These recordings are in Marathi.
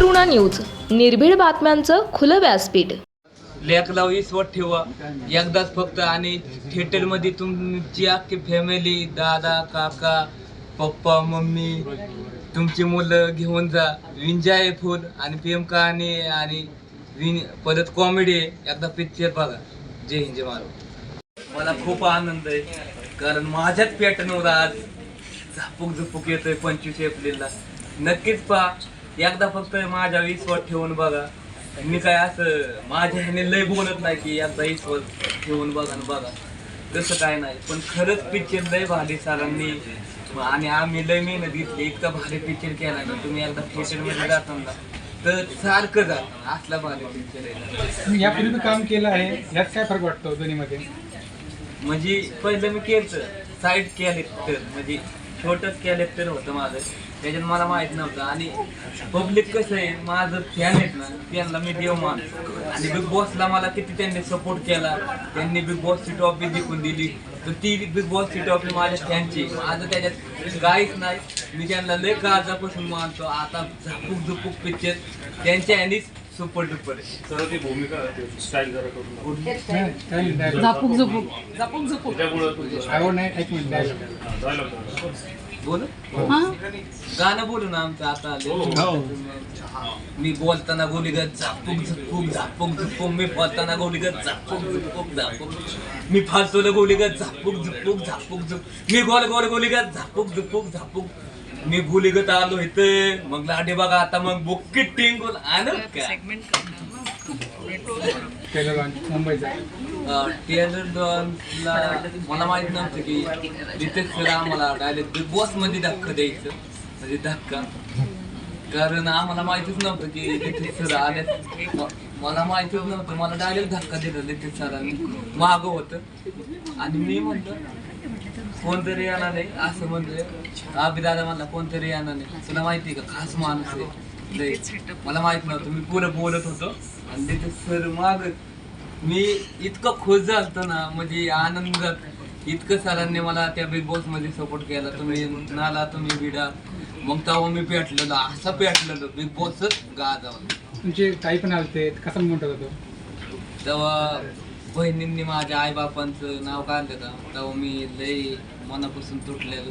करुणा न्यूज. निर्भीड बातम्यांचं खुलं व्यासपीठ. लेकला विश्वास ठेवा. एकदाच फक्त आणि थिएटरमध्ये तुमची अख्खी फॅमिली दादा काका पप्पा मम्मी तुमची मुलं घेऊन जा. विंजाय फुल आणि प्रेम कहाणी आणि विन परत कॉमेडी आहे एकदा पिक्चर बघा. जय हिंद जय महाराज. मला खूप आनंद आहे कारण माझ्याच पॅटर्नवर आज झापूक झुपूक येतोय पंचवीस एप्रिलला. नक्कीच पहा एकदा फक्त माझ्या विश्वास ठेवून बघा. मी काय असं माझ्या ह्याने लय बोलत नाही की एकदा विश्वास ठेवून बघा न बघा. तसं काय नाही पण खरंच पिक्चर लय भारी सरांनी आणि आम्ही लय मेहनत घेतली इतका भारी पिक्चर केला ना तुम्ही एकदा थिएटरमध्ये जाताना. तर सारखं जा असला भारी पिक्चर आहे. यापूर्वी काम केलं आहे यात काय फरक वाटतो दोन्हीमध्ये? म्हणजे पहिलं मी केलं साईड कॅरेक्टर म्हणजे छोटंच कॅलेक्टर होतं माझं. त्याच्यात मला माहीत नव्हतं. आणि पब्लिक कसं आहे माझं फॅन आहेत ना त्यांना मी देव मान आणि बिग बॉसला मला किती त्यांनी सपोर्ट केला त्यांनी बिग बॉसची ट्रॉफी जिंकून दिली. तर ती बिग बॉसची ट्रॉफी माझ्या फॅनची माझं त्याच्यात काहीच नाही मी त्यांना लय काळजापासून मानतो. आता झापूक झुपूक पिक्चर त्यांच्या ह्यानीच सुपर डुपर. सर्व ती भूमिका स्टाईल जरा करून नाही, काय नाही, dialogue. झापूक झुपूक झापूक झुपूक त्यामुळं तुमचं आवड नाही एक मिनिट dialogue. dialogue. बोल. हा? गाणं बोलू ना आमचं आता. मी बोलताना गोलीगत झापूक झुपूक झापूक झुपूक मी बोलताना गोलीगत झापूक झुपूक झापूक मी फालतोला गोलीगत झापूक झुपूक झापूक झुप मी गोल गोल गोलीगत झापूक झुपूक झापूक मी गोलीगत आलो इथे. मग लाडे बघा आता मग बुक्की टिंगून आलं का? टेलर डॉनला मला माहीत नव्हतं की रितेश सर आम्हाला डायरेक्ट बिग बॉसमध्ये धक्का द्यायचं. म्हणजे धक्का. कारण आम्हाला माहितीच नव्हतं की रितेश सर आले मला माहितीच नव्हतं. मला डायरेक्ट धक्का दिला रितेश सरांनी. मागं होतं. आणि मी म्हणलं कोणतरी येणार आहे असं म्हणलं अभि दादा म्हणला कोणतरी येणार नाही. तुला माहिती आहे का खास माणूस आहे. लय. मला माहीत नव्हतं. मी पुढं बोलत होतो. आणि तिथे सर माग मी इतकं खुश झालतो ना म्हणजे आनंदात. इतकं सरांनी मला त्या बिग बॉसमध्ये सपोर्ट केला. तुम्ही नाला तुम्ही बिडा मग तेव्हा मी पेटलेलो असं पेटलेलो. बिग बॉसच गाजावलं तुमचे काही पण आलते. कसं म्हणत होतो तेव्हा बहिणींनी माझ्या आईबापांचं नाव काढलं का? तेव्हा मी लई मनापासून तुटलेलो.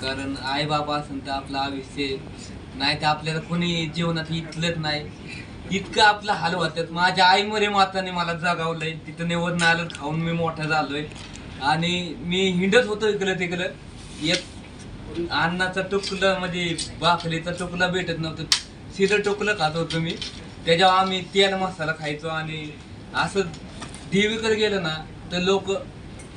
कारण आईबाबा असेल तर आपलं आयुष्य नाही तर आपल्याला कोणी जीवनात इथलंच नाही. इतकं आपलं हाल होतात माझ्या आईमरे माताने मला जगावलंय. तिथं निवडून आलं खाऊन मी मोठा झालोय. आणि मी हिंडत होतो इकडं तिकडं. एक अन्नाचा टुकलं म्हणजे बाखलीचा टुकला भेटत नव्हतं. शिरं टुकलं खात होतो मी. त्याच्यावर आम्ही तेल मसाला खायचो आणि असं देवीकडे गेलं ना तर लोक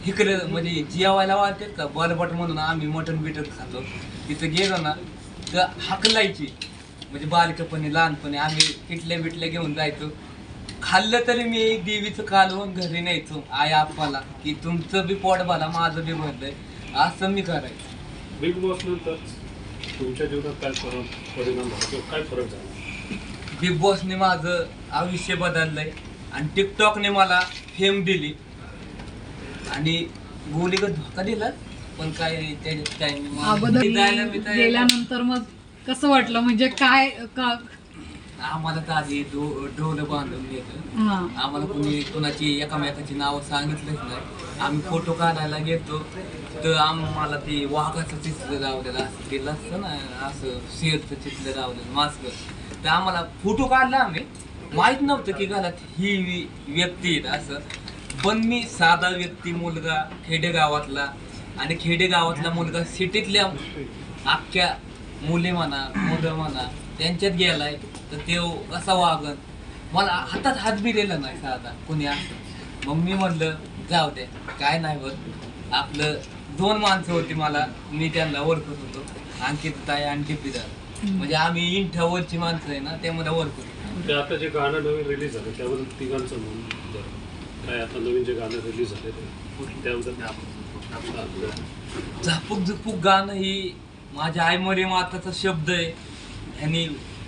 इकडे म्हणजे जेवायला वाटतात का? बरबट म्हणून आम्ही मटण बिटन खातो तिथं गेलो ना तर हकलायची. म्हणजे बालकपणी लहानपणी आम्ही किटल्या बिटल्या घेऊन जायचो. खाल्लं तरी मी देवीचं कालवून घरी न्यायचो. आई आप्पाला की तुमचं बी पोट भला माझं बी भरलंय. असं मी करायचं. बिग बॉस नंतर तुमच्या जीवनात काय फरक परिणाम झाला किंवा काय फरक झाला? बिग बॉसने माझं आयुष्य बदललंय. आणि टिकटॉकने मला फेम दिली. आणि गोलीगत धोका दिला पण काय त्याच्यात काय नाही. अगोदर मी जायला मी तयार- गेल्यानंतर मग कसं वाटलं? म्हणजे काय का? आम्हाला तर आधी डो ढोल बांधून घेतलं हा. आम्हाला कोणी कोणाची एकामेकाची नावं सांगितलंच नाही. आम्ही फोटो काढायला घेतो तर आम्हाला ते वाघाचं चित्र लावलेलं असं ते असतं ना असं शेरचं चित्र लावलेलं मास्क. तर आम्हाला फोटो काढला आम्ही. माहीत नव्हतं की घरात ही व्यक्ती आहेत असं. पण मी साधा व्यक्ती मुलगा खेडेगावातला आणि खेडेगावातला मुलगा सिटीतल्या अख्ख्या मुली म्हणा मुलं म्हणा त्यांच्यात गेलाय. तर ते कसा वागन? मला हातात हात बी दिला नाही साधा कोणी असं. मग मी म्हणलं जाऊ दे काय नाही होत. आपलं दोन माणसं होती मला मी त्यांना ओळखत होतो. अंकित ताई आणि टिपीदार म्हणजे आम्ही इंठावरची माणसं आहे ना त्यामध्ये ओळखत होतो. ते आता जे गाणं नवीन रिलीज झालं त्याबद्दल तिघांचं म्हणून काय आता नवीन जे गाणं रिलीज झाले ते त्याबद्दल झापूक झुपूक गाणं ही माझ्या आई मरे माताचा शब्द आहे. ह्यांनी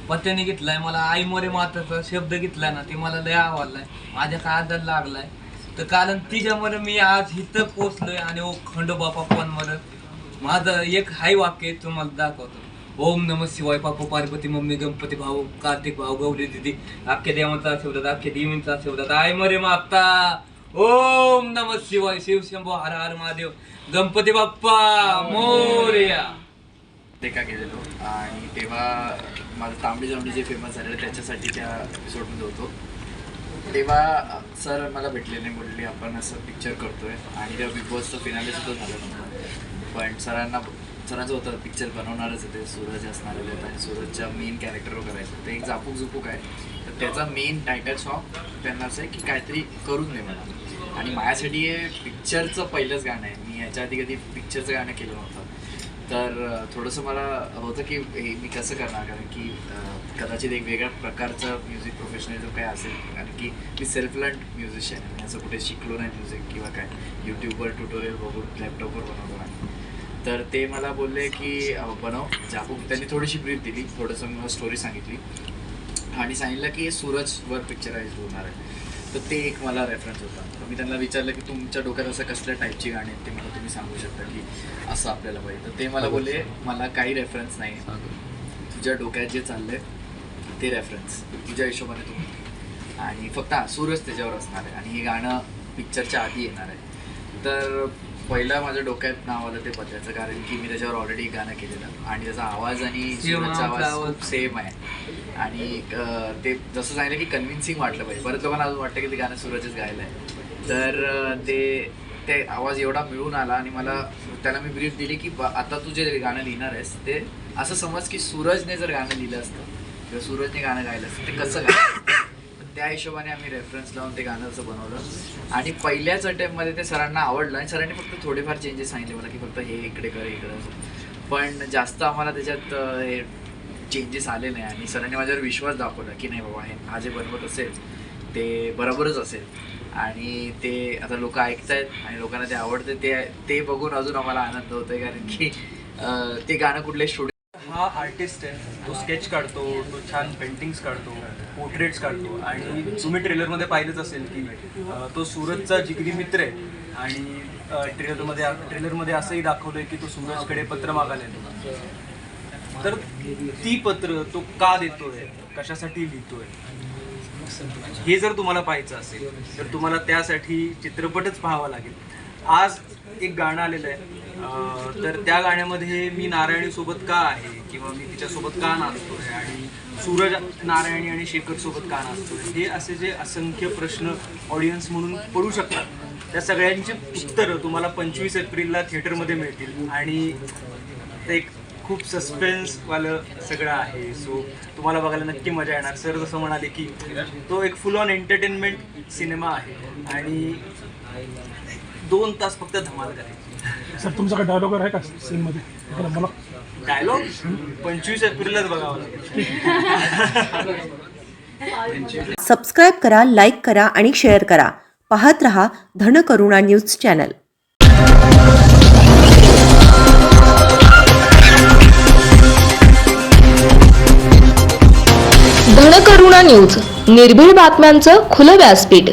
पत्याने घेतलाय मला आई मरे माताचा शब्द घेतलाय ना ते मला लय आवडलाय. माझ्या काळजाला लागलाय. तर कारण तिच्यामुळे मी आज इथं पोचलोय आणि ओ खंडोबा पप्पांवर माझं एक हाय वाक्य तुम्हाला दाखवतो. ओम नम शिवाय पापा पार्वती मम्मी गणपती भाऊ कार्तिक भाऊ गौरी दिदी। अख्ख्या देवांचा आशीर्वाद अख्ख्या देवींचा आशीर्वाद आय मरे माता। ओम नम शिवाय। शिव शंभो हर हर महादेव। गणपती बाप्पा मोर्या। ते का गेलेलो. आणि तेव्हा माझं तांबडी जांबडी जे फेमस झालेलं त्याच्यासाठी त्या एपिसोडमध्ये होतो. तेव्हा सर मला भेटले नाही बोलले आपण असं पिक्चर करतोय. आणि तेव्हा बिग बॉसचं फिनाले सुद्धा झालं नव्हतं. पण सरांना सरांचं होतं पिक्चर बनवणारच आहे ते सूरज असणार आहेत. आणि सूरजच्या मेन कॅरेक्टरवर करायचं. ते एक झापूक झुपूक आहे. तर त्याचा मेन टायटल सॉन्ग त्यांना असं आहे की काहीतरी करून दे मला आणि माझ्यासाठी हे पिक्चरचं पहिलंच गाणं आहे. मी याच्या आधी कधी पिक्चरचं गाणं केलं नव्हतं. तर थोडंसं मला होतं की हे मी कसं करणार? कारण की कदाचित एक वेगळ्या प्रकारचं म्युझिक प्रोफेशनलिझम काय असेल कारण की मी सेल्फ लर्न म्युझिशियन आहे. मी असं कुठे शिकलो नाही म्युझिक किंवा काय. यूट्यूबवर ट्युटोरियल बघून लॅपटॉपवर बनवतो. नाही तर ते मला बोलले की बनव. जापू त्यांनी थोडीशी ब्रीफ दिली. थोडंसं मला स्टोरी सांगितली. आणि सांगितलं की सूरजवर पिक्चराईज होणार आहे. तर ते एक मला रेफरन्स होता. तर मी त्यांना विचारलं की तुमच्या डोक्यात असं कसल्या टाईपची गाणी आहेत ते मला तुम्ही सांगू शकता की असं आपल्याला पाहिजे. तर ते मला बोलले मला काही रेफरन्स नाही. तुझ्या डोक्यात जे चाललंय ते रेफरन्स तुझ्या हिशोबाने तू म्हण. आणि फक्त हा सूरज त्याच्यावर असणार आहे. आणि हे गाणं पिक्चरच्या आधी येणार आहे. तर पहिला माझ्या डोक्यात नाव आलं ते बदलायचं कारण की मी त्याच्यावर ऑलरेडी गाणं केलेलं. आणि त्याचा आवाज आणि आमचा आवाज सेम आहे. आणि ते जसं सांगितलं की कन्व्हिन्सिंग वाटलं पाहिजे. बऱ्याच लोकांना अजून वाटतं की ते गाणं सूरजच गायलं आहे तर ते ते आवाज एवढा मिळून आला आणि मला त्याला मी ब्रीफ दिली की आता तू जे गाणं लिहिणार आहेस ते असं समज की सूरजने जर गाणं लिहिलं असतं किंवा सूरजने गाणं गायलं असतं ते कसं गायलं? त्या हिशोबाने आम्ही रेफरन्स लावून ते गाणं असं बनवलं. आणि पहिल्याच अटेम्पमध्ये ते सरांना आवडलं आणि सरांनी फक्त थोडेफार चेंजेस सांगितले. मला की फक्त हे इकडे कर इकडे असं. पण जास्त आम्हाला त्याच्यात हे चेंजेस आले नाही. आणि सरांनी माझ्यावर विश्वास दाखवला की नाही बाबा हे हा जे बनवत असेल ते बरोबरच असेल. आणि ते आता लोक ऐकतायत आणि लोकांना ते आवडते ते ते बघून अजून आम्हाला आनंद होतोय. कारण की ते गाणं कुठले स्टुडिओ हा आर्टिस्ट आहे. तो स्केच काढतो तो छान पेंटिंग्स काढतो पोर्ट्रेट्स काढतो. आणि तुम्ही ट्रेलरमध्ये पाहिलंच असेल की तो सूरजचा जिगरी मित्र आहे. आणि ट्रेलरमध्ये ट्रेलरमध्ये असंही दाखवलं आहे की तो सूरजकडे पत्र मागायला येतो. तर ती पत्र तो का देतोय? कशासाठी लिहितोय? हे जर तुम्हाला पाहायचं असेल तर तुम्हाला त्यासाठी चित्रपटच पाहावा लागेल. आज एक गाणं आलेलं आहे. तर त्या गाण्यामध्ये मी नारायणीसोबत का आहे? किंवा मी तिच्यासोबत का नाचतोय आणि सूरज नारायणी आणि शेखर सोबत का नाचतोय? हे असे जे असंख्य प्रश्न ऑडियन्स म्हणून पडू शकतात. त्या सगळ्यांची उत्तरं तुम्हाला पंचवीस एप्रिलला थिएटरमध्ये मिळतील. आणि ते एक खूप सस्पेन्सवालं सगळं आहे. सो तुम्हाला बघायला नक्की मजा येणार. सर जसं म्हणाले की तो एक फुल ऑन एंटरटेनमेंट सिनेमा आहे. आणि दोन तास फक्त धमाल करायची. सर तुमचा डायलॉग आहे का सीनमध्ये मला डायलॉग पंचवीस एप्रिललाच बघावं लागेल. सबस्क्राईब करा लाईक करा आणि शेअर करा. पाहत रहा Dhankaruna news channel. Dhankaruna news निर्भीड बातम्यांचं खुलं व्यासपीठ.